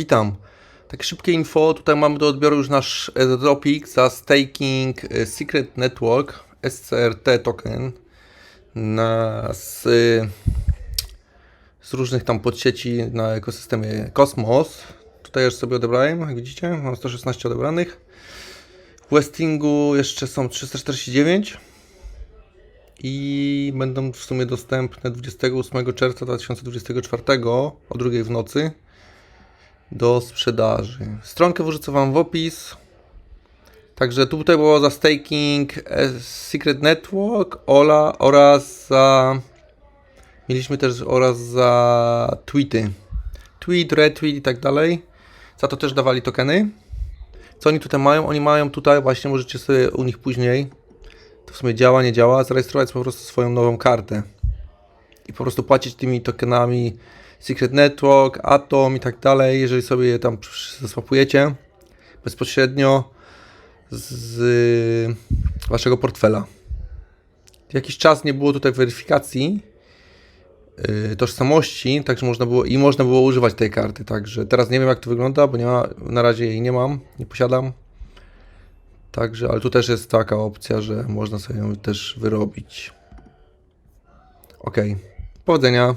Witam. Takie szybkie info. Tutaj mamy do odbioru już nasz airdropik za staking e, Secret Network SCRT token na, z, z różnych tam podsieci na ekosystemie Cosmos. Tutaj już sobie odebrałem, jak widzicie, mam 116 odebranych. W Westingu jeszcze są 349 i będą w sumie dostępne 28 czerwca 2024 o drugiej w nocy do sprzedaży. Stronkę wrzucę Wam w opis. Także tutaj było za staking e, Secret Network Ola oraz za mieliśmy też oraz za tweety. Tweet, retweet i tak dalej. Za to też dawali tokeny. Co oni tutaj mają? Oni mają tutaj, właśnie możecie sobie u nich później, to w sumie działa, nie działa, zarejestrować po prostu swoją nową kartę. I po prostu płacić tymi tokenami Secret Network, Atom i tak dalej, jeżeli sobie je tam zaswapujecie bezpośrednio z waszego portfela. Jakiś czas nie było tutaj weryfikacji yy, tożsamości, także można było i można było używać tej karty. Także teraz nie wiem jak to wygląda, bo nie ma, na razie jej nie mam, nie posiadam. Także, ale tu też jest taka opcja, że można sobie ją też wyrobić. Ok. Powodzenia.